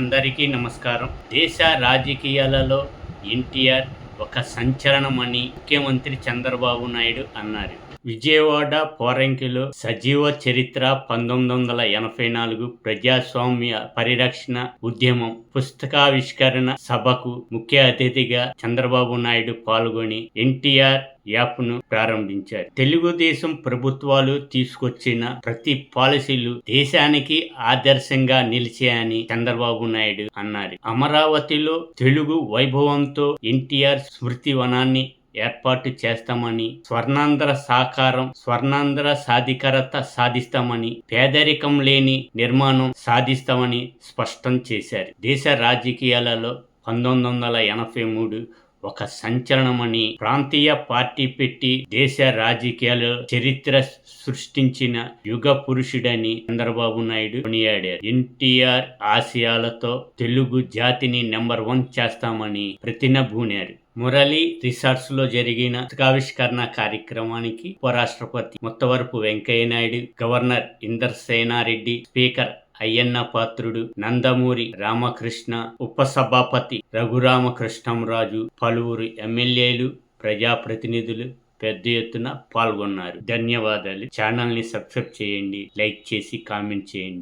అందరికీ నమస్కారం. దేశ రాజకీయాలలో ఎన్టీఆర్ ఒక సంచలనమని ముఖ్యమంత్రి చంద్రబాబు నాయుడు అన్నారు. విజయవాడ పోరంకిలో సజీవ చరిత్ర పంతొమ్మిది వందల ఎనభై నాలుగు ప్రజాస్వామ్య పరిరక్షణ ఉద్యమం పుస్తకావిష్కరణ సభకు ముఖ్య అతిథిగా చంద్రబాబు నాయుడు పాల్గొని ఎన్టీఆర్ యాప్ను ప్రారంభించారు. తెలుగుదేశం ప్రభుత్వాలు తీసుకొచ్చిన ప్రతి పాలసీలు దేశానికి ఆదర్శంగా నిలిచాయని చంద్రబాబు నాయుడు అన్నారు. అమరావతిలో తెలుగు వైభవంతో ఎన్టీఆర్ స్మృతి వనాన్ని ఏర్పాటు చేస్తామని స్వర్ణాంధ్ర సాకారం స్వర్ణాంధ్ర సాధికారత సాధిస్తామని పేదరికం లేని నిర్మాణం సాధిస్తామని స్పష్టం చేశారు. దేశ రాజకీయాలలో పంతొమ్మిది వందల ఎనభై మూడు ఒక సంచలనమని ప్రాంతీయ పార్టీ పెట్టి దేశ రాజకీయాల్లో చరిత్ర సృష్టించిన యుగ పురుషుడని చంద్రబాబు నాయుడు కొనియాడారు. ఎన్టీఆర్ ఆశయాలతో తెలుగు జాతిని నెంబర్ వన్ చేస్తామని ప్రతినబూనారు మురళి రిసార్ట్స్లో జరిగిన పుస్తకావిష్కరణ కార్యక్రమానికి ఉపరాష్ట్రపతి ముత్తవరపు వెంకయ్య నాయుడు గవర్నర్ ఇందర్ సేనారెడ్డి స్పీకర్ అయ్యన్న పాత్రుడు నందమూరి రామకృష్ణ ఉపసభాపతి రఘురామకృష్ణంరాజు పలువురు ఎమ్మెల్యేలు ప్రజాప్రతినిధులు పెద్ద ఎత్తున పాల్గొన్నారు. ధన్యవాదాలు. ఛానల్ని సబ్స్క్రైబ్ చేయండి లైక్ చేసి కామెంట్ చేయండి.